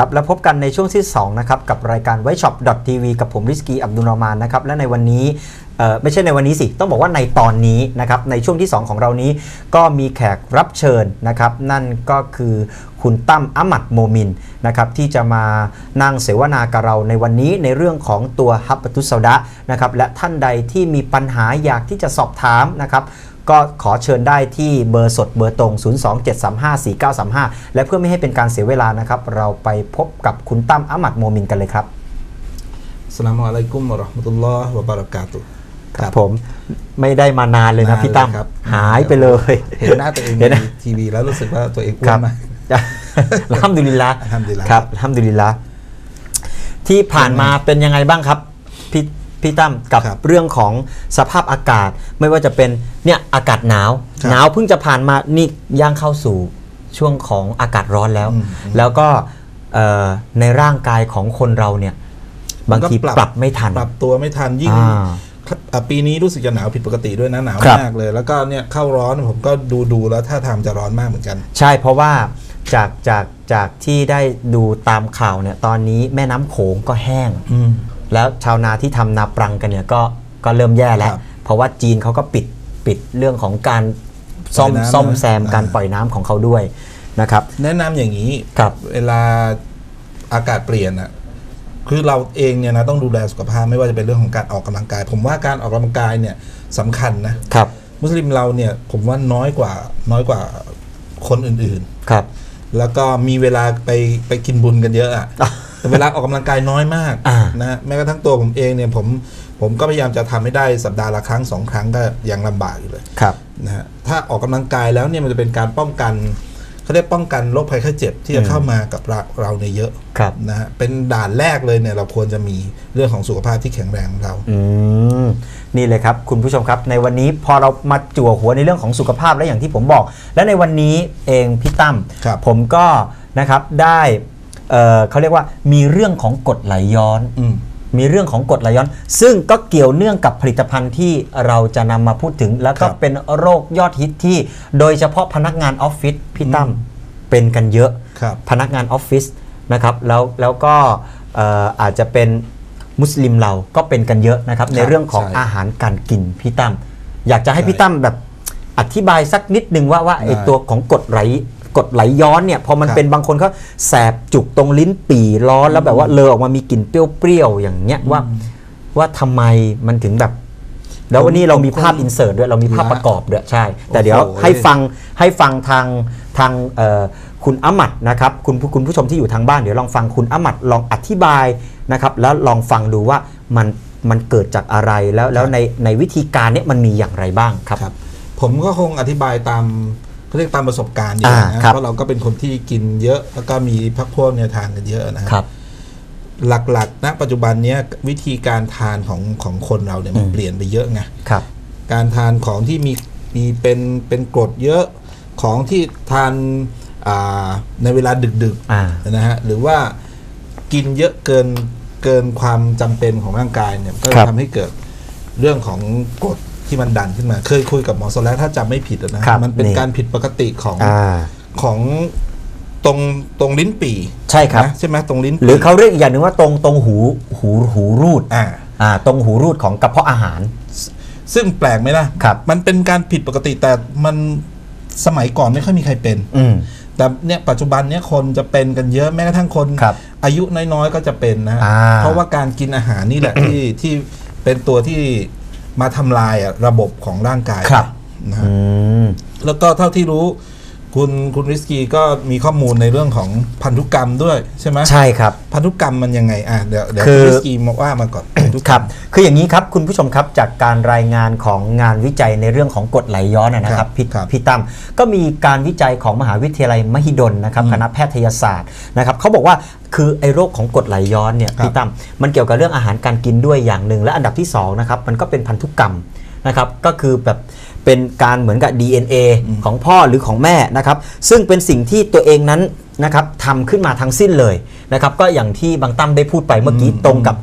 ครับแล้วพบกันในช่วงที่2นะครับกับรายการไวช็อป TV กับผมริสกีอับดุลรอมานนะครับและในวันนี้ไม่ใช่ในวันนี้สิ ต้องบอกว่าในตอนนี้นะครับในช่วงที่ 2 ของเรานี้ ก็มีแขกรับเชิญนะครับ นั่นก็คือคุณตั้มอามัดโมมินนะครับที่จะมานั่งเสวนากับเราในวันนี้ในเรื่องของตัวฮับปตุสซาดะนะครับและท่านใดที่มีปัญหาอยากที่จะสอบถามนะครับ ก็ขอเชิญได้ที่เบอร์สดเบอร์ตรง 027354935 และเพื่อไม่ให้เป็นการเสียเวลานะครับ เราไปพบกับคุณตั้มอามัดโมมินกันเลยครับอัสสลามุอะลัยกุมวะเราะห์มะตุลลอฮ์วะบะเราะกาตุฮ์ครับผมไม่ได้มานานเลยนะนานพี่ตั้มเลยครับหายไปเลย เห็นหน้าตัวเองเห็นในนะทีวีแล้วรู้สึกว่าตัวเองอ้วครันบมากอัลฮัมดุลิลละอัลฮัมดุลิลละครับอัลฮัมดุลิลละที่ผ่านมาเป็นยังไงบ้างครับ พี่พี่ตั้มกับครับเรื่องของสภาพอากาศ ไม่ว่าจะเป็นเนี่ยอากาศหนาว ครับ หนาวเพิ่งจะผ่านมานี่ย่างเข้าสู่ช่วงของอากาศร้อนแล้วอืมแล้วก็เอ่อในร่างกายของคนเราเนี่ยบางทีมันก็ปรับไม่ทัน ปรับตัวไม่ทันยิ่งอ่าอะปีนี้รู้สึกจะหนาวผิดปกติด้วยนะหนาวครับ มากเลย แล้วก็เนี่ยเข้าร้อนผมก็ดูดูแล้วท่าทางจะร้อนมากเหมือนกัน ใช่เพราะว่าจากจากจากที่ได้ดูตามข่าวเนี่ยตอนนี้แม่น้ำโขงก็แห้ง อืม แล้วชาวนาที่ทำนาปรังกันเนี่ยก็ก็เริ่มแย่แล้วครับเพราะว่าจีนเขาก็ปิดปิดเรื่องของการซ่อมปล่อยน้ำซ่อมแซมอ่าการปล่อยน้ำของเขาด้วยนะครับ แนะนำอย่างนี้ครับเวลาอากาศเปลี่ยนอะคือเราเองเนี่ยนะต้องดูแลสุขภาพไม่ว่าจะเป็นเรื่องของการออกกำลังกาย ผมว่าการออกกำลังกายเนี่ยสำคัญนะครับมุสลิมเราเนี่ยผมว่าน้อยกว่าน้อยกว่าคนอื่นครับๆแล้วก็มีเวลาไปไปกินบุญกันเยอะอะอะแต่ เวลาออกกำลังกายน้อยมากอ่านะฮะแม้กระทั่งตัวผมเองเนี่ยผมผมก็พยายามจะทำให้ได้สัปดาห์ละครั้งสองครั้งก็ยังลำบากอยู่เลยครับนะฮะถ้าออกกำลังกายแล้วเนี่ยมันจะเป็นการป้องกันเขาเรียกป้องกันโรคภัยไข้เจ็บที่จะอืมเข้ามากับเราเราในยเยอะครับนะฮะเป็นด่านแรกเลยเนี่ยเราควรจะมีเรื่องของสุขภาพที่แข็งแรงของเราอืมนี่เลยครับ คุณผู้ชมครับ ในวันนี้พอเรามาจั่วหัวในเรื่องของสุขภาพและอย่างที่ผมบอก และในวันนี้เองพี่ตั้มครับผมก็นะครับได้ เอ่อเขาเรียกว่ามีเรื่องของกรดไหลย้อน อืม มีเรื่องของกรดไหลย้อน ซึ่งก็เกี่ยวเนื่องกับผลิตภัณฑ์ที่เราจะนำมาพูดถึง แล้วก็ครับ เป็นโรคยอดฮิตที่โดยเฉพาะพนักงานออฟฟิศพี่ตั้มเป็นกันเยอะ ครับ พนักงานออฟฟิศนะครับแล้วแล้วก็เอ่ออาจจะเป็นมุสลิมเราก็เป็นกันเยอะนะครับ ในเรื่องของใช่อาหารการกินพี่ตั้มอยากจะให้ใช่พี่ตั้มแบบอธิบายสักนิดนึงว่าว่าไอได้ ตัวของกรดไหล กรดไหลย้อนเนี่ยพอมันครับเป็นบางคนเขาแสบจุกตรงลิ้นปี่ร้อนแล้วแบบว่าเลอออกมามีกลิ่นเปรี้ยวๆอย่างเงี้ยว่า ว่าทำไมมันถึงแบบ แล้ววันนี้เรามีภาพอินเสิร์ตด้วยเรามีภาพประกอบด้วยใช่ แต่เดี๋ยวโอ้โหให้ฟังให้ฟังทางทางเอ่อคุณอามัดนะครับคุณผู้คุณผู้ชมที่อยู่ทางบ้านเดี๋ยวลองฟังคุณอามัดลองอธิบายนะครับ แล้วลองฟังดูว่ามันมันเกิดจากอะไรแล้วแล้วในในวิธีการเนี้ยมันมีอย่างไรบ้างครับครับผมก็คงอธิบายตาม เขาเรียกตามประสบการณ์อยู่อ่านะครับ เพราะเราก็เป็นคนที่กินเยอะ แล้วก็มีพักพวกเนี่ยทานกันเยอะนะฮะครับหลักๆณปัจจุบันเนี้ยวิธีการทานของของคนเราเนี่ยมันอืม เปลี่ยนไปเยอะไง ครับ การทานของที่มีมีเป็นเป็นกรดเยอะของที่ทานอ่าในเวลาดึกอ่า ๆนะฮะหรือว่ากินเยอะเกินเกินความจำเป็นของร่างกายเนี่ยก็ครัจะบทำให้เกิดเรื่องของกรด ที่มันดันขึ้นมา เคยคุยกับหมอโซแลถ้าจำไม่ผิดอะนะฮะครับมันเป็นนี่การผิดปกติของอ่าของตรงตรงลิ้นปี่ใช่ครับนะใช่ไหมตรงลิ้น หรือปี่เขาเรียกอีกอย่างหนึ่งว่าตรงตรงหูหูหูรูดอ่าอ่าตรงหูรูดของกระเพาะอาหาร ซึ่งแปลกไหมล่ะครับมันเป็นการผิดปกติแต่มันสมัยก่อนไม่ค่อยมีใครเป็นอืมแต่เนี่ยปัจจุบันเนี่ยคนจะเป็นกันเยอะแม้กระทั่งคนครับอายุน้อยๆก็จะเป็นนะอ่าเพราะว่าการกินอาหารนี่แหละที่ที่เป็นตัวที่ มาทำลายอะระบบของร่างกายครับนะฮะอืมแล้วก็เท่าที่รู้ คุณคุณริสกีก็มีข้อมูลในเรื่องของพันธุกรรมด้วยใช่ไหมใช่ครับ พันธุกรรมมันยังไงอะเดี๋ยวเดี๋ยวคือ คุณริสกีมาว่ามาก่อนพันธุกครรัรบม คืออย่างนี้ครับคุณผู้ชมครับจากการรายงานของงานวิจัยในเรื่องของกรดไหลย้อนนะนะคครัรับบพี่ครับพี่ตั้มก็มีการวิจัยของมหาวิทยาลัยมหิดลนะครับอืมคณะแพทยศาสตร์นะครับเขาบอกว่าคือไอ้โรคของกรดไหลย้อนเนี่ยครับพี่ตั้มมันเกี่ยวกับเรื่องอาหารการกินด้วยอย่างหนึ่งและอันดับที่สองนะครับมันก็เป็นพันธุกรรมนะครับก็คือแบบ เป็นการเหมือนกับ DNA ของพ่อหรือของแม่นะครับ ซึ่งเป็นสิ่งที่ตัวเองนั้นนะครับทำขึ้นมาทั้งสิ้นเลยนะครับ ก็อย่างที่บางตั้มได้พูดไปเมื่อกี้อืมตรงกับ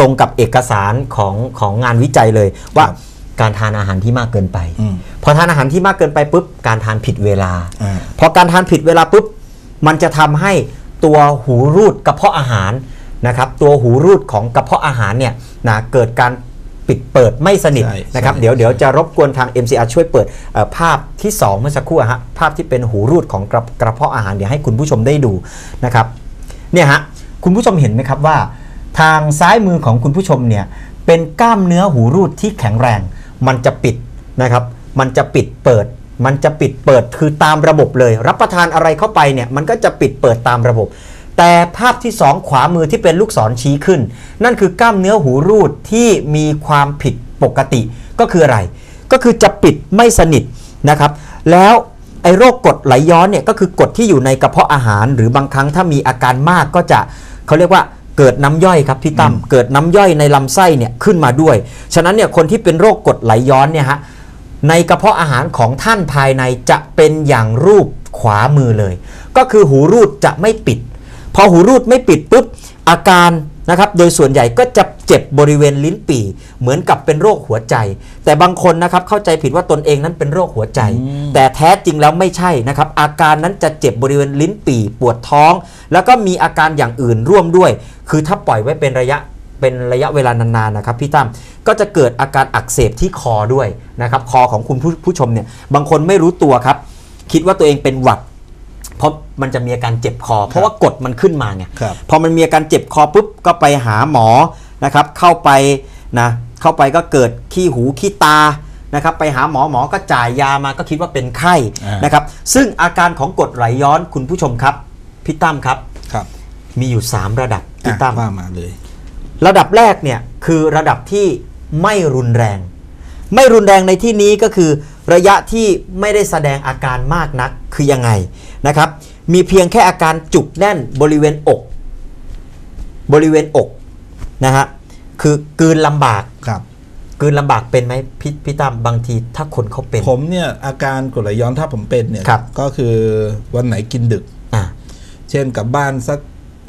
ตรงกับเอกสารของของงานวิจัยเลยว่าครับการทานอาหารที่มากเกินไปอืมพอทานอาหารที่มากเกินไปปุ๊บการทานผิดเวลาอ่าพอการทานผิดเวลาปุ๊บมันจะทำให้ตัวหูรูดกระเพาะอาหารนะครับ ตัวหูรูดของกระเพาะอาหารเนี่ยนะเกิดการ ปิดเปิดไม่สนิทใช่นะครับ ใช่เดี๋ยวเดี๋ยวจะรบกวนทาง MCR ช่วยเปิดเอ่อภาพที่ 2 เมื่อสักครู่อะฮะภาพที่เป็นหูรูดของกระกระเพาะอาหารเดี๋ยวให้คุณผู้ชมได้ดูนะครับเนี่ยฮะคุณผู้ชมเห็นไหมครับว่า ทางซ้ายมือของคุณผู้ชมเนี่ยเป็นกล้ามเนื้อหูรูดที่แข็งแรง มันจะปิดนะครับ มันจะปิดเปิด มันจะปิดเปิดคือตามระบบเลย รับประทานอะไรเข้าไปเนี่ยมันก็จะปิดเปิดตามระบบ แต่ภาพที่ 2 ขวามือที่เป็นลูกศรชี้ขึ้น นั่นคือกล้ามเนื้อหูรูดที่มีความผิดปกติก็คืออะไร ก็คือจะปิดไม่สนิทนะครับ แล้วไอ้โรคกรดไหลย้อนเนี่ยก็คือกรดที่อยู่ในกระเพาะอาหาร หรือบางครั้งถ้ามีอาการมากก็จะเขาเรียกว่าเกิดน้ำย่อยครับพี่ตั้มเกิดน้ำย่อยในลำไส้เนี่ยขึ้นมาด้วย ฉะนั้นเนี่ยคนที่เป็นโรคกรดไหลย้อนเนี่ยฮะในกระเพาะอาหารของท่านภายในจะเป็นอย่างรูปขวามือเลย ก็คือหูรูดจะไม่ปิด พอหูรูดไม่ปิดปุ๊บอาการนะครับโดยส่วนใหญ่ก็จะเจ็บบริเวณลิ้นปี่เหมือนกับเป็นโรคหัวใจ แต่บางคนนะครับเข้าใจผิดว่าตนเองนั้นเป็นโรคหัวใจ แต่แท้จริงแล้วไม่ใช่นะครับอาการนั้นจะเจ็บบริเวณลิ้นปี่ปวดท้อง แล้วก็มีอาการอย่างอื่นร่วมด้วย คือถ้าปล่อยไว้เป็นระยะเป็นระยะเวลานานๆนะครับพี่ตั้มก็จะเกิดอาการอักเสบที่คอด้วยนะครับคอของคุณผู้ผู้ชมเนี่ยบางคนไม่รู้ตัวครับคิดว่าตัวเองเป็นหวัด เพราะมันจะมีอาการเจ็บคอ เพราะว่ากดมันขึ้นมาไงครับพอมันมีอาการเจ็บคอปุ๊บก็ไปหาหมอนะครับ เข้าไปนะเข้าไปก็เกิดขี้หูขี้ตานะครับไปหาหมอหมอก็จ่ายยามาก็คิดว่าเป็นไข้อ่านนะครับ ซึ่งอาการของกรดไหลย้อนคุณผู้ชมครับพี่ตั้มครับครับ มีอยู่ 3 ระดับพี่ตั้มอะว่ามาเลย ระดับแรกเนี่ยคือระดับที่ไม่รุนแรง ไม่รุนแรงในที่นี้ก็คือระยะที่ไม่ได้แสดงอาการมากนักคือยังไง นะครับ มีเพียงแค่อาการจุกแน่นบริเวณอก บริเวณอกนะฮะคือกลืนลำบากครับกลืนลำบากเป็นไหมพี่พี่ตั้มบางทีถ้าคนเขาเป็น ผมเนี่ยอาการกรดไหลย้อนถ้าผมเป็นเนี่ยครับก็คือวันไหนกินดึกอะเช่นกลับบ้านสัก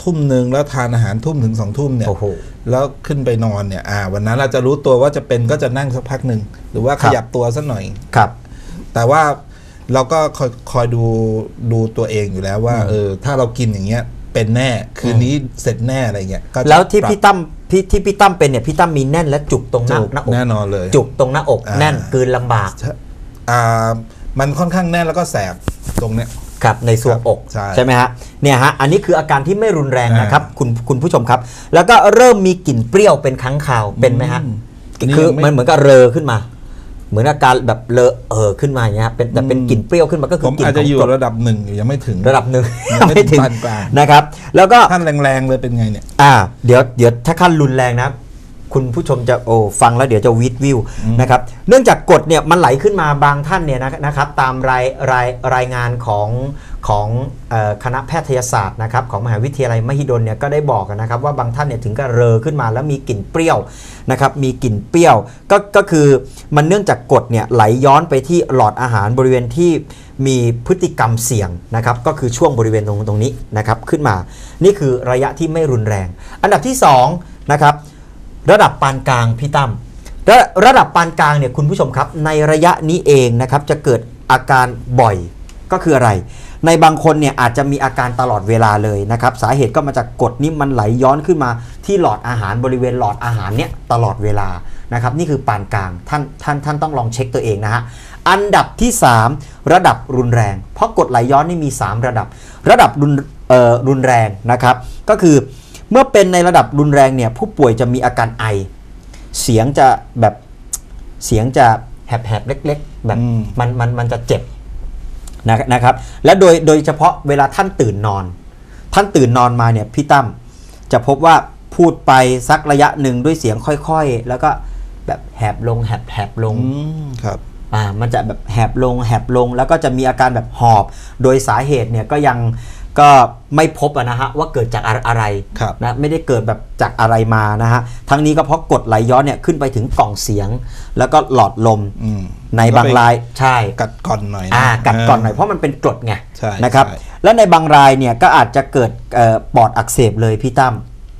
ทุ่มหนึ่งแล้วทานอาหารทุ่มถึงสองทุ่มเนี่ยโอ้โหแล้วขึ้นไปนอนเนี่ยอ่า วันนั้นเราจะรู้ตัวว่าจะเป็นก็จะนั่งสักพักหนึ่งหรือว่าคขรับยับตัวสักหน่อยครับ แต่ว่า เราก็คอยคอยดูดูตัวเองอยู่แล้วว่า เออ ถ้าเรากินอย่างเงี้ยเป็นแน่คืนนี้เสร็จแน่อะไรเงี้ยก็จะแล้วที่ปรับพี่ตั้มที่ที่พี่ตั้มเป็นเนี่ยพี่ตั้มมีแน่นและจุกตรงหน้าจุกหน้าอกแน่นอนเลยจุกตรงหน้าอก อ่า แน่นกลืนลำบากอ่ามันค่อนข้างแน่นแล้วก็แสบตรงเนี้ย ครับในส่วงอกใช่ไหมฮะเนี่ยฮะอันนี้คืออาการที่ไม่รุนแรงอ่านนะครับคุณคุณผู้ชมครับ แล้วก็เริ่มมีกลิ่นเปรี้ยวเป็นครั้งคราวเป็นไหมฮะอืมคือนี่ยังไม่ มันเหมือนกับเรอขึ้นมา เหมือนอาการแบบเลอะเออขึ้นมาอย่างเงี้ยครับเป็นแต่เป็นกลิ่นเปรี้ยวขึ้นมาก็คืผอมกลิ่นอาจขจะองอยู่กรดระดับหนึ่งอยู่ยังไม่ถึง ระดับหนึ่งยังไม่ถึงปานกลาง นะครับ แล้วก็ ท่านแรงๆเลยเป็นไงเนี่ย อ่าเดี๋ยวเดี๋ยวถ้าขั้นรุนแรงนะ คุณผู้ชมจะโอ้ฟังแล้วเดี๋ยวจะวิดวิวนะครับเนื่องจากกฎเนี่ยมันไหลขึ้นมาบางท่านเนี่ยนะนะครับตามรายรายรายงานของ ของคณะแพทยศาสตร์นะครับของมหาวิทยาลัยมหิดลเนี่ยก็ได้บอกนะครับว่าบางท่านเนี่ยถึงกับเรอขึ้นมาแล้วมีกลิ่นเปรี้ยวนะครับมีกลิ่นเปรี้ยวก็ก็คือมันเนื่องจากกฎเนี่ยไหลย้อนไปที่หลอดอาหารบริเวณที่มีพฤติกรรมเสี่ยงนะครับก็คือช่วงบริเวณตรงตรงนี้นะครับขึ้นมา นี่คือระยะที่ไม่รุนแรง อันดับที่สองนะครับระดับปานกลางพี่ตั้มระระดับปานกลางเนี่ยคุณผู้ชมครับในระยะนี้เองนะครับจะเกิดอาการบ่อย ก็คืออะไร ในบางคนเนี่ยอาจจะมีอาการตลอดเวลาเลยนะครับสาเหตุก็มาจากกรดนี้มันไหลย้อนขึ้นมาที่หลอดอาหารบริเวณหลอดอาหารเนี่ยตลอดเวลานะครับนี่คือปานกลางท่านท่านท่านต้องลองเช็คตัวเองนะฮะอันดับที่ 3 ระดับรุนแรง เพราะกรดไหลย้อนนี่มี 3 ระดับ ระดับรุนเอ่อรุนแรงนะครับก็คือเมื่อเป็นในระดับรุนแรงเนี่ยผู้ป่วยจะมีอาการไอ เสียงจะแบบเสียงจะแหบๆเล็ก ๆ แบบอืมมันมันมันจะเจ็บ นะนะครับ และโดยโดยเฉพาะเวลาท่านตื่นนอน ท่านตื่นนอนมาเนี่ยพี่ตั้มจะพบว่าพูดไปสักระยะหนึ่งด้วยเสียงค่อยๆ แล้วก็แบบแหบลงแหบแหบลงอืมครับอ่ามันจะแบบแหบลงแหบลงแล้วก็จะมีอาการแบบหอบ โดยสาเหตุเนี่ยก็ยัง ก็ไม่พบอะนะฮะว่าเกิดจากอะอะไรครับนะไม่ได้เกิดแบบจากอะไรมานะฮะทั้งนี้ก็เพราะกรดไหลย้อนเนี่ยขึ้นไปถึงกล่องเสียง แล้วก็หลอดลมอืมในบางรายใช่กัดก่อนหน่อยนะอ่ากัดก่อนหน่อยเพราะมันเป็นกรดไงใช่นะครับใช่แล้วในบางรายเนี่ยก็อาจจะเกิดเอ่อปอดอักเสบเลยพี่ตั้ม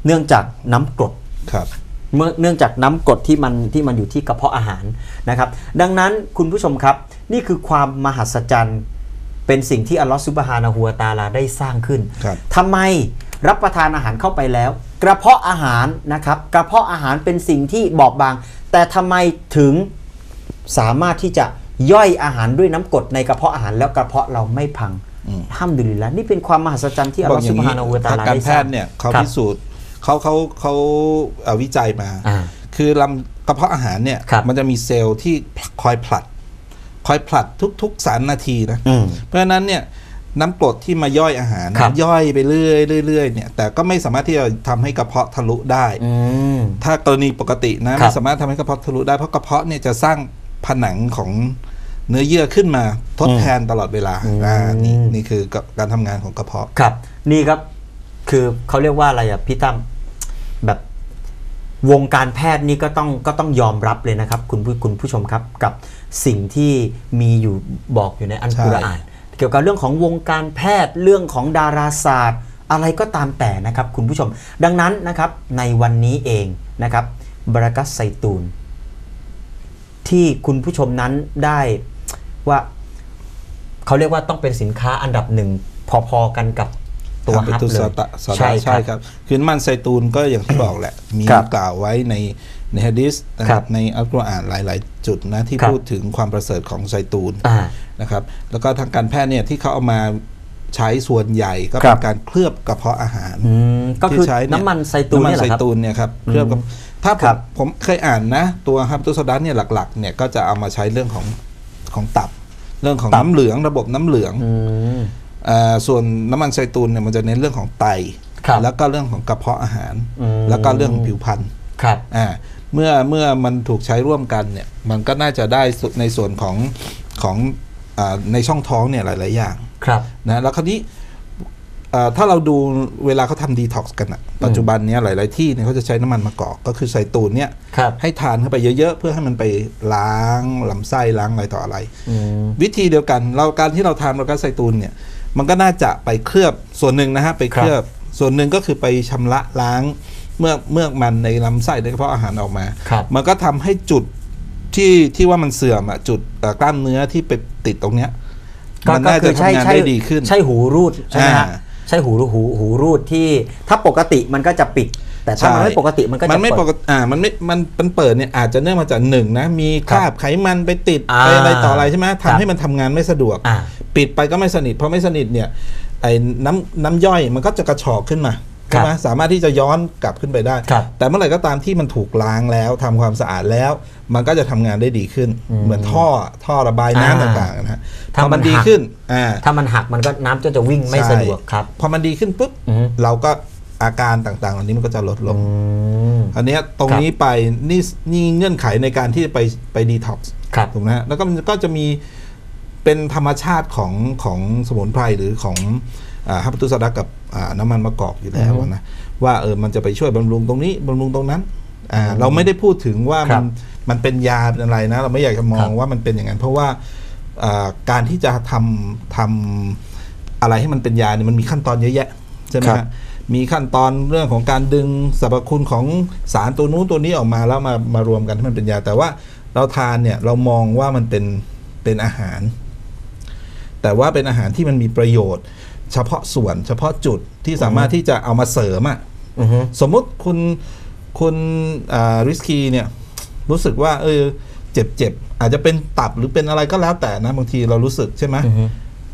เนื่องจากน้ำกรดครับเมื่อเนื่องจากน้ำกรดที่มันที่มันอยู่ที่กระเพาะอาหารนะครับ ดังนั้นคุณผู้ชมครับ นี่คือความมหัศจรรย์ เป็นสิ่งที่อัลลอฮฺซุบฮานะฮูวะตะอาลาได้สร้างขึ้น ครับทำไมรับประทานอาหารเข้าไปแล้ว กระเพาะอาหารนะครับ กระเพาะอาหารเป็นสิ่งที่บอบบาง แต่ทำไมถึงสามารถที่จะย่อยอาหารด้วยน้ำกรดในกระเพาะอาหารแล้วกระเพาะเราไม่พังอืม ห้ามดุลิลละนี่เป็นความมหัศจรรย์ที่อัลบลออกฮฺอซุย่าบงฮานี้นะฮูวะตะทาอางลาการได้แพสร้าทงย์เนี่ยเขาครับพิสูจน์เขาเขาเขาเอ่อวิจัยมา อ่าคือลำกระเพาะอาหารเนี่ยครับมันจะมีเซลล์ที่คอยผลัด คอยผลัดทุกๆสามนาทีนะอืมเพราะฉะนั้นเนี่ยน้ำกรดที่มาย่อยอาหารครับย่อยไปเรื่อยๆเรื่อยๆเนี่ยแต่ก็ไม่สามารถที่จะทำให้กระเพาะทะลุได้อืมถ้ากรณีปกตินะครัไม่บสามารถทำให้กระเพาะทะลุได้เพราะกระเพาะเนี่ยจะสร้างผนังของเนื้อเยื่อขึ้นมาทดแทนตลอดเวลาอืมอ่านี่นี่คือการทำงานของกระเพาะครับ นี่ครับคือเขาเรียกว่าอะไรอะพี่ตั้มแบบ วงการแพทย์นี่ก็ต้องก็ต้องยอมรับเลยนะครับ คุณผู้คุณผู้ชมครับกับสิ่งที่มีอยู่บอกอยู่ในอันใช่กุรอาน เกี่ยวกับเรื่องของวงการแพทย์เรื่องของดาราศาสตร์ อะไรก็ตามแต่นะครับ คุณผู้ชม ดังนั้นนะครับในวันนี้เองนะครับบรากัสไซตูน ที่คุณผู้ชมนั้นได้ว่าเขาเรียกว่าต้องเป็นสินค้าอันดับหนึ่งพอๆกันกับ ตัวทำเป็นฮับตัวเลสยตะสตะใช่ใช่คครับรับ คือน้ำมันไซตูนก็อย่างที่บอกแหละ มีครับกล่าวไว้ในในฮะดิษนะคครัรับบในอัลกุรอานหลาย ๆ จุดนะที่ครับพูดถึงความประเสริฐของไซตูนอ่านะครับแล้วก็ทางการแพทย์เนี่ยที่เขาเอามาใช้ส่วนใหญ่ก็คเป็รันบการเคลือบกระเพาะอาหารอืมก็คือที่ใช้เยน้ำมันไซตูนน้ำมันเนี่ยเหไซรอครับตูนเนี่ยครับเคลือบกับถ้าผครัมบผมเคยอ่านนะ ตัวฮับตุสดัสเนี่ยหลัก ๆ เนี่ยก็จะเอามาใช้เรื่องของของตับ เรื่องของตับน้ำเหลืองระบบน้ำเหลืองอืมอ่า ส่วนน้ำมันไซตูนเนี่ยมันจะเน้นเรื่องของไตครับแล้วก็เรื่องของกระเพาะอาหารอืมแล้วก็เรื่องของผิวพรรณครับอ่าเมื่อเมื่อมันถูกใช้ร่วมกันเนี่ยมันก็น่าจะได้สุดในส่วนของของอาในช่องท้องเนี่ยหลาย ๆ อย่างครับนะแล้วคราวนี้อ่าถ้าเราดูเวลาเขาทำดีท็อกซ์กันอะปัจจุบันเนี้ยหลาย ๆ ที่เนี่ยเขาจะใช้น้ำมันมะกอกก็คือไซตูนเนี่ยครับให้ทานเข้าไปเยอะ ๆ เพื่อให้มันไปล้างลำไส้ล้างอะไรต่ออะไรอืมวิธีเดียวกัน เราการที่เราทานเราก็ไซตูนเนี่ย มันก็น่าจะไปเคลือบส่วนหนึ่งนะฮะไปเคลือบส่วนหนึ่งก็คือไปชำระล้างเมื่อกเมือกมันในลำไส้ในกระเพาะอาหารออกมาครับมันก็ทำให้จุดที่ที่ว่ามันเสื่อมอะจุดเอ่อกล้ามเนื้อที่ไปติดตรงเนี้ยก็มันก็น่าคืจะอใช่ทำงานใช่ได้ดีขึ้น ใช่หูรูดใช่ไหมฮะอ่าใช่หูหูหูรูดที่ถ้าปกติมันก็จะปิด แต่ถ้ามันไม่ปกติมันก็จะมันไม่ปเปิดกติอ่ามันไม่มันมันเปิดเนี่ยอาจจะเนื่องมาจากหนึ่งนะมีคครับราบไขมันไปติดอ่าไปอะไรต่ออะไรใช่ไหมครับทำให้มันทำงานไม่สะดวกอ่าปิดไปก็ไม่สนิทเพราะไม่สนิทเนี่ยไอ้น้ำน้ำย่อยมันก็จะกระชอกขึ้นมาใช่ไหมสามารถที่จะย้อนกลับขึ้นไปได้ครับแต่เมื่อไหร่ก็ตามที่มันถูกล้างแล้วทำความสะอาดแล้ว มันก็จะทำงานได้ดีขึ้นอืมเหมือนท่อท่อระบายน้ำอ่าต่างๆนะฮะถ้าพอมัมันนดีหักขึ้นอ่าถ้ามันหักมันก็น้ำก็จะวิ่งไม่ใช่สะดวกครับพอมันดีขึ้นปุ๊บอืมเราก็ อาการต่างๆเหล่านี้มันก็จะลดลงอืมอันเนี้ยตรงนี้ไปนี่นี่เงื่อนไขในการที่จะไปไปดีท็อกซ์ครับถูกไหมฮะแล้วก็มันก็จะมีเป็นธรรมชาติของของสมุนไพรหรือของอ่าฮับตุสดากับอ่าน้ำมันมะกอกอยู่แล้วอือฮึนะว่าเออมันจะไปช่วยบำรุงตรงนี้บำรุงตรงนั้นอ่าเราไม่ได้พูดถึงว่าครัมันบมันเป็นยาเป็นอะไรนะ เราไม่อยากจะมอคงรับว่ามันเป็นอย่างนั้น เพราะว่าอ่าการที่จะทำทำอะไรให้มันเป็นยาเนี่ยมันมีขั้นตอนเยอะแยะใช่ไหมครัฮะบ มีขั้นตอนเรื่องของการดึงสรรพคุณของสารตัวนู้นตัวนี้ออกมาแล้วมามารวมกันให้มันเป็นยา แต่ว่าเราทานเนี่ยเรามองว่ามันเป็นเป็นอาหาร แต่ว่าเป็นอาหารที่มันมีประโยชน์ เฉพาะส่วนเฉพาะจุดที่สามารถที่จะเอามาเสริมอะอือฮึสมมุติคุณคุณริสคีเนี่ยรู้สึกว่าเออเจ็บเจ็บอาจจะเป็นตับหรือเป็นอะไรก็แล้วแต่นะบางทีเรารู้สึกใช่ไหม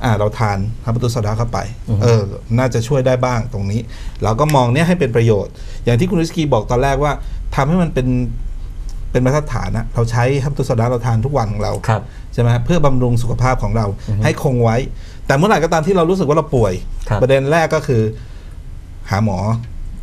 อือฮึอ่าเราทานฮับตุสดาเข้าไปอือฮึเออน่าจะช่วยได้บ้างตรงนี้ เราก็มองเนี้ยให้เป็นประโยชน์ อย่างที่คุณริสกีบอกตอนแรกว่าทำให้มันเป็นเป็นมาตรฐานนะเราใช้ฮับตุสดาเราทานทุกวันของเราครับใช่ไหมฮะเพื่อบำรุงสุขภาพของเราอือฮึให้คงไว้ แต่เมื่อไหร่ก็ตามที่เรารู้สึกว่าเราป่วยครับประเด็นแรกก็คือ หาหมอ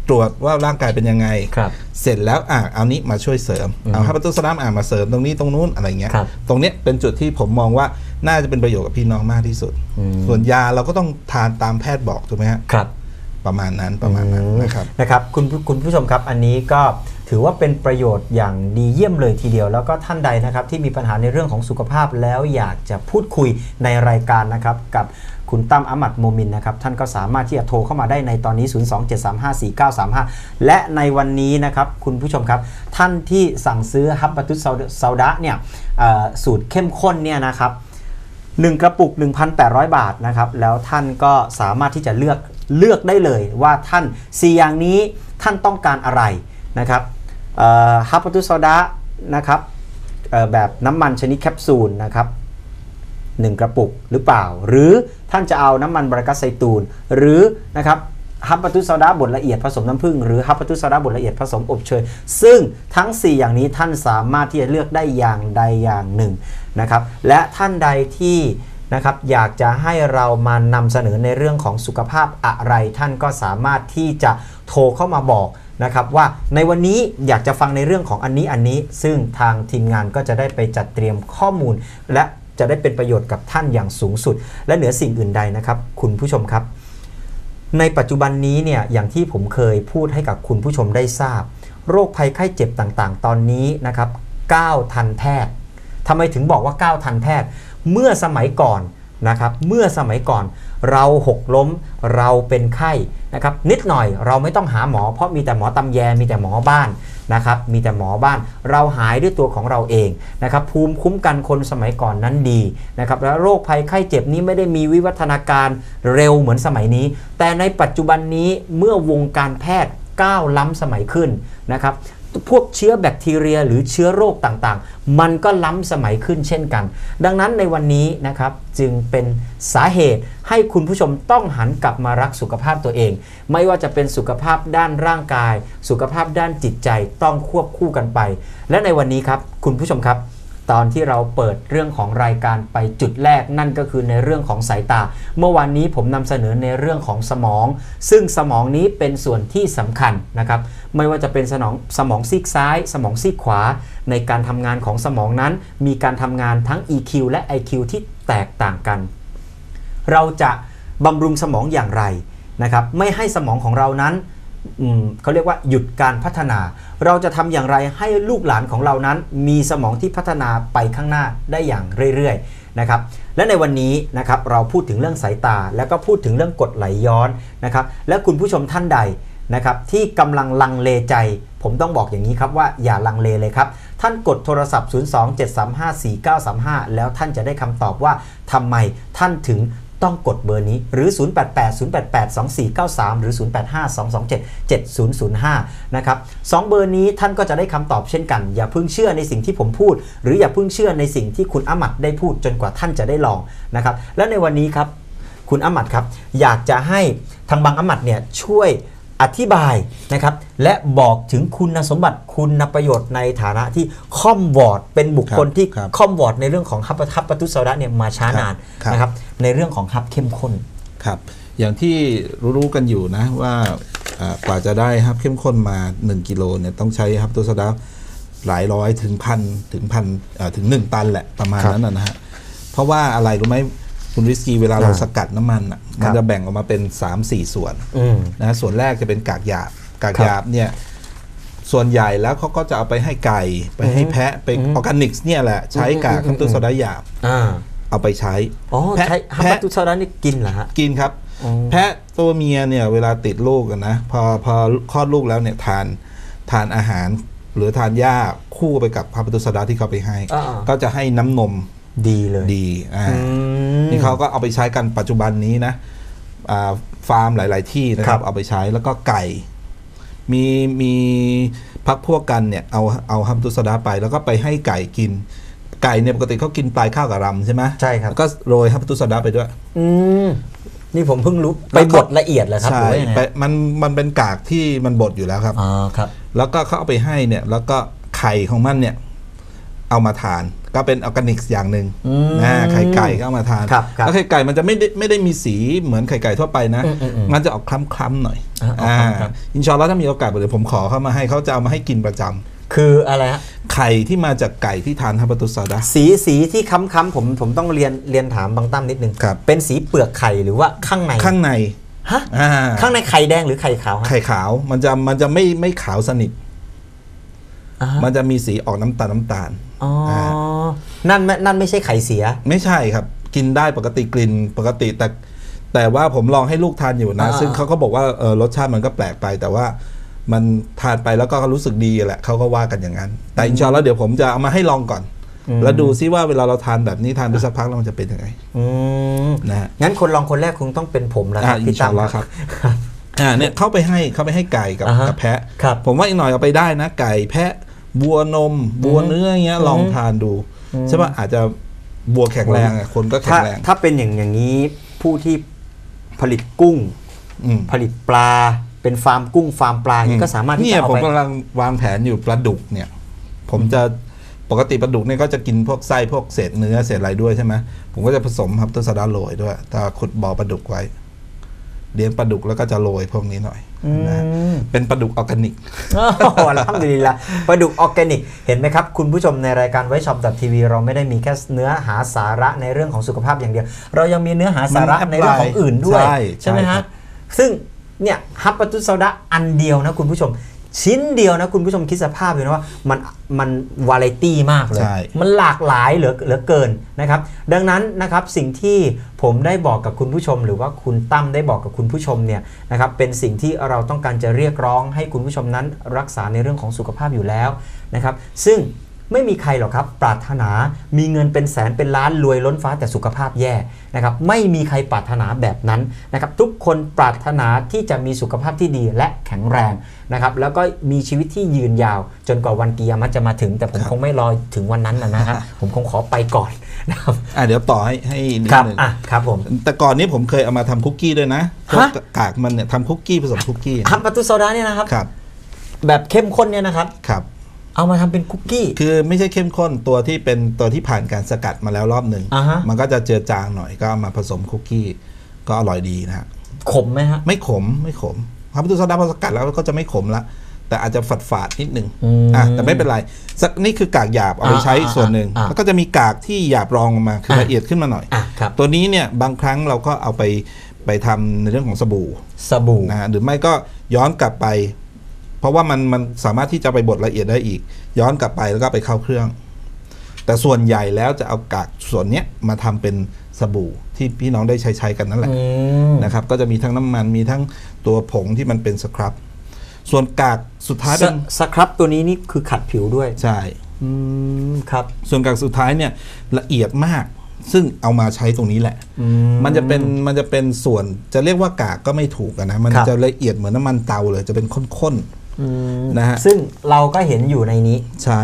ตรวจว่าร่างกายเป็นยังไงครับเสร็จแล้วอะเอานี้มาช่วยเสริมอือฮึเอาฮับตุสดามอะมาเสริมตรงนี้ตรงนู้นอะไรเงี้ยครับตรงเนี้ยเป็นจุดที่ผมมองว่า น่าจะเป็นประโยชน์กับพี่น้องมากที่สุดอืมส่วนยาเราก็ต้องทานตามแพทย์บอกถูกไหมฮะครับ ประมาณนั้นประมาณนั้นนะครับนะครับคุณผู้คุณผู้ชมครับอันนี้ก็ถือว่าเป็นประโยชน์อย่างดีเยี่ยมเลยทีเดียว แล้วก็ท่านใดนะครับที่มีปัญหาในเรื่องของสุขภาพแล้วอยากจะพูดคุยในรายการนะครับกับคุณตั้มอามัดโมมินนะครับท่านก็สามารถที่จะโทรเข้ามาได้ในตอนนี้ 027354935 และในวันนี้นะครับคุณผู้ชมครับ ท่านที่สั่งซื้อฮับบัตุสซาดะเนี่ยเอ่อสูตรเข้มข้นเนี่ยนะครับ 1 กระปุก 1,800 บาทนะครับแล้วท่านก็สามารถที่จะเลือกเลือกได้เลยว่าท่าน 4 อย่างนี้ท่านต้องการอะไรนะครับฮับปตุโซดานะครับแบบน้ำมันชนิดแคปซูลนะครับ1กระปุกหรือเปล่า หรือท่านจะเอาน้ำมันบรากัสไซตูนหรือนะครับ ฮับปะตุโซดาบดละเอียดผสมน้ำผึ้งหรือฮับปะตุโซดาบดละเอียดผสมอบเชย ซึ่งทั้ง 4 อย่างนี้ท่านสามารถที่จะเลือกได้อย่างใดอย่างหนึ่งนะครับและท่านใดที่นะครับอยากจะให้เรามานำเสนอในเรื่องของสุขภาพอะไร ท่านก็สามารถที่จะโทรเข้ามาบอกนะครับว่าในวันนี้อยากจะฟังในเรื่องของอันนี้อันนี้ ซึ่งทางทีมงานก็จะได้ไปจัดเตรียมข้อมูล และจะได้เป็นประโยชน์กับท่านอย่างสูงสุด และเหนือสิ่งอื่นใดนะครับ คุณผู้ชมครับ ในปัจจุบันนี้เนี่ยอย่างที่ผมเคยพูดให้กับคุณผู้ชมได้ทราบ โรคภัยไข้เจ็บต่างๆ ตอนนี้นะครับก้าวทันแพทย์ทำไมถึงบอกว่าก้าวทันแพทย์ เมื่อสมัยก่อนนะครับเมื่อสมัยก่อนเราหกล้มเราเป็นไข้นะครับนิดหน่อยเราไม่ต้องหาหมอเพราะมีแต่หมอตำแยมีแต่หมอบ้าน นะครับมีแต่หมอบ้านเราหายด้วยตัวของเราเองนะครับภูมิคุ้มกันคนสมัยก่อนนั้นดีนะครับและโรคภัยไข้เจ็บนี้ไม่ได้มีวิวัฒนาการเร็วเหมือนสมัยนี้ แต่ในปัจจุบันนี้เมื่อวงการแพทย์ก้าวล้ำสมัยขึ้นนะครับ พวกเชื้อแบคทีเรียหรือเชื้อโรคต่างๆ มันก็ล้ำสมัยขึ้นเช่นกัน ดังนั้นในวันนี้นะครับจึงเป็นสาเหตุให้คุณผู้ชมต้องหันกลับมารักสุขภาพตัวเอง ไม่ว่าจะเป็นสุขภาพด้านร่างกาย สุขภาพด้านจิตใจต้องควบคู่กันไป และในวันนี้ครับคุณผู้ชมครับ ตอนที่เราเปิดเรื่องของรายการไปจุดแรกนั่นก็คือในเรื่องของสายตา เมื่อวานนี้ผมนำเสนอในเรื่องของสมอง ซึ่งสมองนี้เป็นส่วนที่สำคัญนะครับ ไม่ว่าจะเป็นสมองสมองซีกซ้าย สมองซีกขวา ในการทำงานของสมองนั้น มีการทำงานทั้ง EQ และ IQ ที่แตกต่างกัน เราจะบำรุงสมองอย่างไรนะครับ ไม่ให้สมองของเรานั้น เขาเรียกว่าหยุดการพัฒนา เราจะทำอย่างไรให้ลูกหลานของเรานั้น มีสมองที่พัฒนาไปข้างหน้าได้อย่างเรื่อยๆนะครับและในวันนี้นะครับเราพูดถึงเรื่องสายตา แล้วก็พูดถึงเรื่องกดไหลย้อนนะครับและคุณผู้ชมท่านใดนะครับที่กำลังลังเลใจ ผมต้องบอกอย่างนี้ครับว่าอย่าลังเลเลยครับ ท่านกดโทรศัพท์ 027354935 แล้วท่านจะได้คำตอบว่าทำไมท่านถึง ต้องกดเบอร์นี้หรือ 0880882493 หรือ 0852277005 นะครับสองเบอร์นี้ท่านก็จะได้คำตอบเช่นกัน อย่าเพิ่งเชื่อในสิ่งที่ผมพูด หรืออย่าเพิ่งเชื่อในสิ่งที่คุณอามัดได้พูดจนกว่าท่านจะได้ลองนะครับและในวันนี้ครับคุณอามัดครับอยากจะให้ทางบางอามัดเนี่ยช่วย อธิบายนะครับและบอกถึงคุณสมบัติคุณประโยชน์ในฐานะที่คอมวอร์ดเป็นบุคคลครับที่ครับคอมวอร์ดในเรื่องของฮับฮับปะตุสซาดะเนี่ยมาช้านานครับนะครับในเรื่องของฮับเข้มข้นครับอย่างที่รู้ๆกันอยู่นะว่าอ่ากว่าจะได้ฮับเข้มข้นมา 1 กิโลเนี่ยต้องใช้ฮับตัวโซดาหลายร้อยถึงพันถึงพันอ่าถึง1ตันแหละประมาณครับนั้นนะนะฮะเพราะว่าอะไรรู้ไหม คุณวิสกี้เวลาเราอ่าสกัดน้ำมันอะครัมันบจะแบ่งออกมาเป็น 3-4 ส่วนอืมนะส่วนแรกจะเป็นกากหยาบกากครับหยาบเนี่ยส่วนใหญ่แล้วเขาก็จะเอาไปให้ไก่ ไปให้แพะไปอืมออร์แกนิกส์เนี่ยแหละ ใช้อืมกากอืมฮับตัวโซดาหยาบอ่าเอาไปใช้อ๋อแพะใช้ฮับแพะปะตุสซาดะนี่กินเหรอฮะกินครับอ๋อแพะตัวเมียเนี่ยเวลาติดลูกกันนะพอพอคลอดลูกแล้วเนี่ยทานทานอาหารหรือทานหญ้าคู่ไปกับพาปตุสดาที่เขาไปให้อ่าก็จะให้น้ำนม ดีเลย ดีอ่าอืมนี่เขาก็เอาไปใช้กันปัจจุบันนี้นะอ่าฟาร์มหลาย ๆ ที่นะคครัรับบเอาไปใช้แล้วก็ไก่ มีมีพักพวกกันเนี่ยเอาเอาฮัมตุสดาไป แล้วก็ไปให้ไก่กิน ไก่เนี่ยปกติเขากินปลายข้าวกับรำใช่ไหมใช่ครับแล้วก็โรยฮัมตุสดาไปด้วย อืมนี่ผมเพิ่งรู้แล้ไปวบก็ดละเอียดเหรอครับหใช่รือว่ายังไงไปมันมันเป็นกากที่มันบดอยู่แล้วครับอ๋อครับ แล้วก็เขาเอาไปให้เนี่ย แล้วก็ไข่ของมันเนี่ย เอามาทาน ก็เป็นออร์แกนิกส์อย่างหนึ่งอืมนะไข่ไก่ก็เอามาทานครับครับแล้วไข่ไก่มันจะไม่ได้ไม่ได้มีสีเหมือนไข่ไก่ทั่วไปนะอืมอืมอืมมันจะออกคล้ำๆหน่อยอ่าออกคล้ำๆอ่าอินชาอัลลอฮ์ถ้ามีโอกาสเดี๋ยวผมขอเข้ามาให้เขาจะเอามาให้กินประจำคืออะไรฮะไข่ที่มาจากไก่ที่ทานฮับปะตุสซาดะสีสีที่ค้ำๆผมผมต้องเรียนเรียนถามบางตั้มนิดนึงครับเป็นสีเปลือกไข่หรือว่าข้างในข้างในฮะอ่าข้างในไข่แดงหรือไข่ขาวฮะไข่ขาวมันจะมันจะไม่ไม่ขาวสนิทอ่าฮะมันจะมีสีออกน้ำตาลน้ำตาล อ๋ออานั่นไม่นั่นไม่ใช่ไข่เสีย ไม่ใช่ครับ กินได้ปกติกลิ่นปกติแต่แต่ว่าผมลองให้ลูกทานอยู่นะ อ่า ซึ่งเขาก็บอกว่าเออรสชาติมันก็แปลกไปแต่ว่ามันทานไปแล้วก็รู้สึกดีแหละเขาก็ว่ากันอย่างนั้น แต่อินชาอัลลอฮ์เดี๋ยวผมจะเอามาให้ลองก่อนอืมแล้วดูซิว่าเวลาเราทานแบบนี้ทานไปสักพักแล้วมันจะเป็นยังไงอืมนะฮะ งั้นคนลองคนแรกคงต้องเป็นผมแล้วคอ่ารับอินพี่ชาตั้อัมลลอฮ์ครับ อ่าเนี่ยเข้าไปให้เข้าไปให้ไก่กับอ่าฮะกับแพะ ครับผมว่าอีกหน่อยเอาไปได้นะ ไก่แพะ บัวนม บัวเนื้ออย่างเงี้ยอืมลองทานดูอืมใช่ป่ะอาจจะบัวแข็งแรงอะคนก็แข็ถ้างแรง ถ้าเป็นอย่างอย่างนี้ผู้ที่ผลิตกุ้งอืมผลิตปลาเป็นฟาร์มกุ้งฟาร์มปลาอย่างนี้ก็สามารถที่เนี่จะยเอาผมไปกำลังวางแผนอยู่ปลาดุกเนี่ย ผมจะปกติปลาดุกเนี่ยก็จะกินพวกไส้พวกเศษเนื้อเศษอะไรด้วยใช่ไหมผมก็จะผสมฮับตุสดาโรยด้วยแต่ขุดบ่อปลาดุกไว้เลี้ยงปลาดุกแล้วก็จะโรยพวกนี้หน่อยอื นะมเป็นปลาดุกออร์แกนิกโอ้โหอัลฮัมดุลิลละปลาดุกออร์แกนิก เห็นไหมครับ คุณผู้ชมในรายการไว้ช็อปทีวีเราไม่ได้มีแค่เนื้อหาสาระในเรื่องของสุขภาพอย่างเดียว เรายังมีเนื้อหาสาระมันในเรื่องของอื่นด้วย ใช่ใช่ไหมครัฮะบซึ่งเนี่ยฮับปะตุสซาดะอันเดียวนะคุณผู้ชม ชิ้นเดียวนะคุณผู้ชมคิดสภาพอยู่นะว่ามันมันวาไรตี้มากเลยใช่มันหลากหลายเหลือเหลือเกินนะครับ ดังนั้นนะครับสิ่งที่ผมได้บอกกับคุณผู้ชม หรือว่าคุณตั้มได้บอกกับคุณผู้ชมเนี่ยนะครับเป็นสิ่งที่เราต้องการจะเรียกร้องให้คุณผู้ชมนั้นรักษาในเรื่องของสุขภาพอยู่แล้วนะครับ ซึ่ง ไม่มีใครหรอกครับ ปรารถนามีเงินเป็นแสนเป็นล้านรวยล้นฟ้าแต่สุขภาพแย่นะครับไม่มีใครปรารถนาแบบนั้นนะครับทุกคนปรารถนาที่จะมีสุขภาพที่ดีและแข็งแรงนะครับแล้วก็มีชีวิตที่ยืนยาว จนกว่าวันกิยามัตจะมาถึง แต่ผมคงไม่รอถึงวันนั้นนะนะครับผมคงขอไปก่อนนะครับอะเดี๋ยวต่อให้ให้นิดครับหนึ่งอะครับผมแต่ก่อนนี้ผมเคยเอามาทำคุกกี้ด้วยนะพวกฮะกากมันเนี่ยทำคุกกี้ผสมคุกกี้ฮับปะตุโซดาเนี่ยนะครับครับ แบบเข้มข้นเนี่ยนะครับครับ เอามาทำเป็นคุกกี้ คือไม่ใช่เข้มข้นตัวที่เป็นตัวที่ผ่านการสกัดมาแล้วรอบหนึ่งอ่าฮะมันก็จะเจือจางหน่อยก็เอามาผสมคุกกี้ก็อร่อยดีนะฮะขมไหมฮะ ไม่ขมไม่ขมฮับตุสดาพอสกัดแล้วก็จะไม่ขมละ แต่อาจจะฝาดฝาดๆนิดนึงอืมอะแต่ไม่เป็นไรสักนี่คือกากหยาบเอาไปใช้อ่าส่วนหนึ่งอ่าแล้วก็จะมีกากที่หยาบรองลงมาคืออะละเอียดขึ้นมาหน่อยอะครับตัวนี้เนี่ยบางครั้งเราก็เอาไปไปทำในเรื่องของสบู่สบู่นะฮะหรือไม่ก็ย้อนกลับไปเพ ราะว่ามันมันสามารถที่จะไปบดละเอียดได้อีก ย้อนกลับไปแล้วก็ไปเข้าเครื่อง แต่ส่วนใหญ่แล้วจะเอากากส่วนเนี้ยมาทำเป็นสบู่ที่พี่น้องได้ใช้ใช้กันนั่นแหละอืมนะครับ ก็จะมีทั้งน้ำมันมีทั้งตัวผงที่มันเป็นสครับ ส่วนกากสุดท้ายสเป็นสครับตัวนี้นี่คือขัดผิวด้วยใช่อืมครับ ส่วนกากสุดท้ายเนี่ยละเอียดมาก ซึ่งเอามาใช้ตรงนี้แหละอืมันจะเป็นมันจะเป็นส่วนจะเรียกว่ากากก็ไม่ถูกอะนะ มันครับจะละเอียดเหมือนน้ำมันเตาเลย จะเป็นข้นๆอืม นะฮะซึ่งเราก็เห็นอยู่ในนี้ ใช่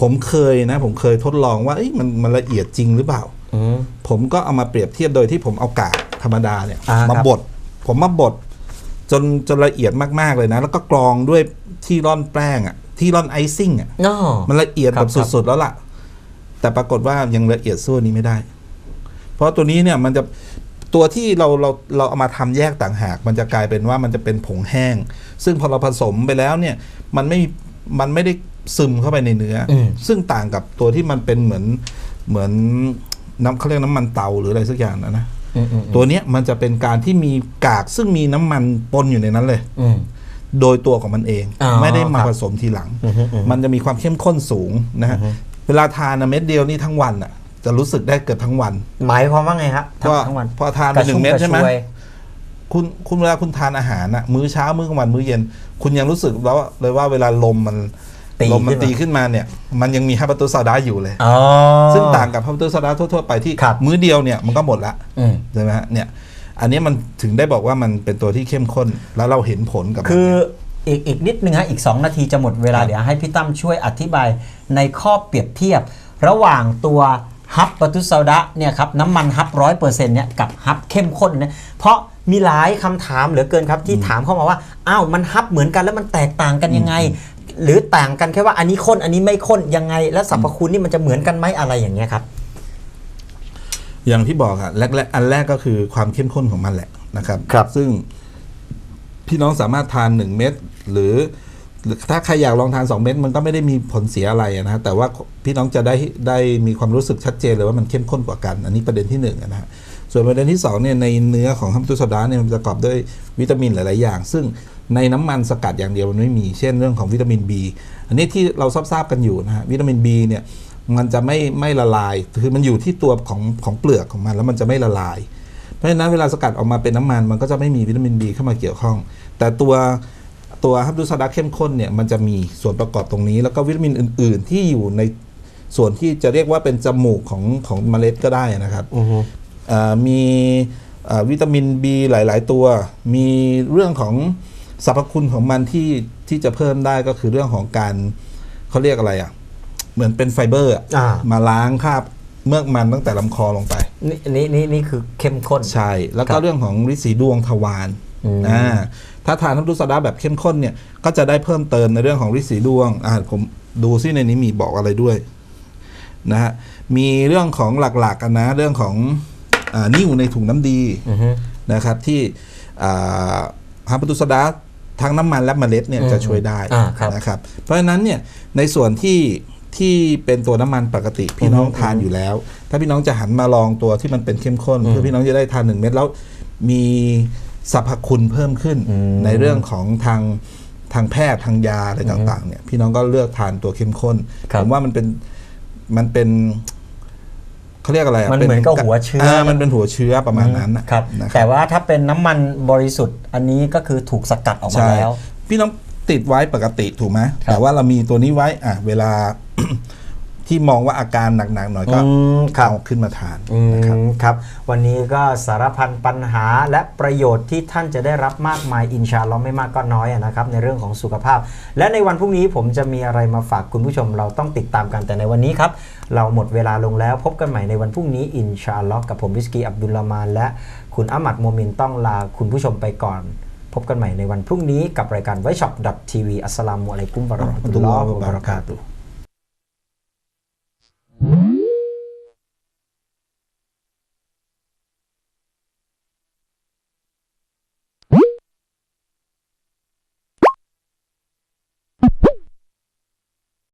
ผมเคยนะ ผมเคยทดลองว่าเอ้ยมันมันละเอียดจริงหรือเปล่าอืมผมก็เอามาเปรียบเทียบโดยที่ผมเอากากธรรมดาเนี่ยอ่ามาครับบดผมมาบดจนจนละเอียดมาก ๆ เลยนะ แล้วก็กรองด้วยที่ร่อนแป้งอะที่ร่อนไอซิ่งอะอ๋อมันละเอียดครัแบบบสุด ๆ แล้วล่ะ แต่ปรากฏว่ายังละเอียดสู้อันนี้ไม่ได้ เพราะตัวนี้เนี่ยมันจะตัวที่เราเราเราเอามาทำแยกต่างหาก มันจะกลายเป็นว่ามันจะเป็นผงแห้ง ซึ่งพอเราผสมไปแล้วเนี่ยมันไม่มันไม่ได้ซึมเข้าไปในเนื้ออมซึ่งต่างกับตัวที่มันเป็นเหมือนเหมือนน้ำเขาเรียกน้ำมันเตาหรืออะไรสักอย่างนะนะอืมอืมตัวเนี้ยมันจะเป็นการที่มีกากซึ่งมีน้ำมันปนอยู่ในนั้นเลยอืมโดยตัวของมันเองอ๋อไม่ได้มาครับผสมทีหลังอือฮึอือฮึมันจะมีความเข้มข้นสูงนะฮะอือฮึเวลาทานนะเม็ดเดียวนี่ทั้งวันอะจะรู้สึกได้เกือบทั้งวัน หมายความว่าไงฮะทั้งก็ทั้งวันพอทานไปหนึ่งเม็ดใช่ไหม คุณคุณเวลาคุณทานอาหารอะมื้อเช้ามื้อกลางวันมื้อเย็น คุณยังรู้สึกแล้วเลยว่าเวลาลมมันตีลมมันขึ้นมาตีขึ้นมาเนี่ย มันยังมีฮับปะตุซาดาอยู่เลยอ๋อซึ่งต่างกับฮับปะตุซาดาทั่วๆไปที่ครับมื้อเดียวเนี่ยมันก็หมดละอืมใช่ไหมฮะเนี่ยอันนี้มันถึงได้บอกว่ามันเป็นตัวที่เข้มข้นแล้วเราเห็นผลกับมันคืออีกอีกนิดนึงฮะอีก 2 นาทีจะหมดเวลาครับเดี๋ยวให้พี่ตั้มช่วยอธิบายในข้อเปรียบเทียบ ระหว่างตัวฮับปะตุซาดะเนี่ยครับน้ำมันฮับร้อยเปอร์เซ็นต์เนี่ยกับฮับเข้มข้นเนี่ยเพราะ มีหลายคำถามเหลือเกินครับที่ถามเข้ามาว่าอ้าวมันฮับเหมือนกันแล้วมันแตกต่างกันยังไง หรือต่างกันแค่ว่าอันนี้ข้นอันนี้ไม่ข้นยังไง แล้วสรรพคุณนี่มันจะเหมือนกันไหมอะไรอย่างเงี้ยครับ อย่างที่บอกอะแรกๆอันแรกก็คือความเข้มข้นของมันแหละนะครับครับซึ่งพี่น้องสามารถทาน1เม็ดหรือหรือถ้าใครอยากลองทาน 2 เม็ดมันก็ไม่ได้มีผลเสียอะไรอะนะฮะแต่ว่าพี่น้องจะได้ได้มีความรู้สึกชัดเจนเลยว่ามันเข้มข้นกว่ากัน อันนี้ประเด็นที่หนึ่งอะนะฮะ ส่วนประเด็นที่สองเนี่ยในเนื้อของฮัมตุสดาเนี่ยมันประกอบด้วยวิตามินหลาย ๆ อย่าง ซึ่งในน้ำมันสกัดอย่างเดียวมันไม่มี เช่นเรื่องของวิตามิน B อันนี้ที่เราทราบกันอยู่นะฮะวิตามิน B เนี่ยมันจะไม่ไม่ละลาย คือมันอยู่ที่ตัวของของเปลือกของมันแล้วมันจะไม่ละลาย เพราะฉะนั้นเวลาสกัดออกมาเป็นน้ำมันมันก็จะไม่มีวิตามิน B เข้ามาเกี่ยวข้อง แต่ตัวตัวฮับดูซาดาเข้มข้นเนี่ยมันจะมีส่วนประกอบตรงนี้ แล้วก็วิตามินอื่น ๆ ที่อยู่ในส่วนที่จะเรียกว่าเป็นจมูกของของเมล็ดก็ได้นะครับ มีเอ่อวิตามิน B หลาย ๆ ตัว มีเรื่องของสรรพคุณของมันที่ที่จะเพิ่มได้ก็คือเรื่องของการเขาเรียกอะไรอะ่ะ เหมือนเป็นไฟเบอร์อะอ่ามาล้างคราบเมือกมันตั้งแต่ลำคอลงไป นี่นี่นี่นี่คือเข้มข้น ใช่ แล้วคก็รับเรื่องของฤทธิ์สีดวงทวารอืมอ่าถ้าทานน้ำดูสดาแบบเข้มข้นเนี่ย ก็จะได้เพิ่มเติมในเรื่องของฤทธิ์สีดวงอ่าผมดูซิในนี้มีบอกอะไรด้วยนะฮะมีเรื่องของหลักๆกันนะเรื่องของอา นิ่วในถุงน้ำดีอือฮึนะครับที่อ่าฮาปตุสดาทั้งน้ำมันและเมล็ดเนี่ยอืมจะช่วยได้อ่าครับนะครับเพราะฉะนั้นเนี่ยในส่วนที่ที่เป็นตัวน้ำมันปกติพี่น้องอืมทานอยู่แล้ว ถ้าพี่น้องจะหันมาลองตัวที่มันเป็นเข้มข้นอืมเพื่อพี่น้องจะได้ทานหนึ่งเม็ดแล้วมีสรรพคุณเพิ่มขึ้นอืมในเรื่องของทางทางแพทย์ทางยาอะไรต่างๆเนี่ยพี่น้องก็เลือกทานตัวเข้มข้นครับผมว่ามันเป็นมันเป็น เขาเรียกอะไระมันป็เหมือนกับหัวเชื้อมันเป็นหัวเชื้อประมาณนั้นนะครับนะคแต่รับว่าถ้าเป็นน้ำมันบริสุทธิ์อันนี้ก็คือถูกสกัดออกมาใช่แล้ว พี่น้องติดไว้ปกติถูกไหมครับแต่ว่าเรามีตัวนี้ไว้อะเวลา ที่มองว่าอาการหนักๆหน่อยก็อืมครับเอาขึ้นมาทานอืนะครับมครับ วันนี้ก็สารพันปัญหาและประโยชน์ที่ท่านจะได้รับมากมายอินชาอัลลอฮ์ไม่มากก็น้อยอะนะครับในเรื่องของสุขภาพ และในวันพรุ่งนี้ผมจะมีอะไรมาฝากคุณผู้ชมเราต้องติดตามกันแต่ในวันนี้ครับ เราหมดเวลาลงแล้วพบกันใหม่ในวันพรุ่งนี้อินชาอัลลอฮ์กับผมวิสกีอับดุลลามานและคุณอามัดโมมินต้องลาคุณผู้ชมไปก่อนพบกันใหม่ในวันพรุ่งนี้กับรายการไวช็อปทีวีอัสสลามุอะลัยกุมวะเราะห์มะตุลลอฮ์วะบะเราะกาตุฮ์ Mm-hmm.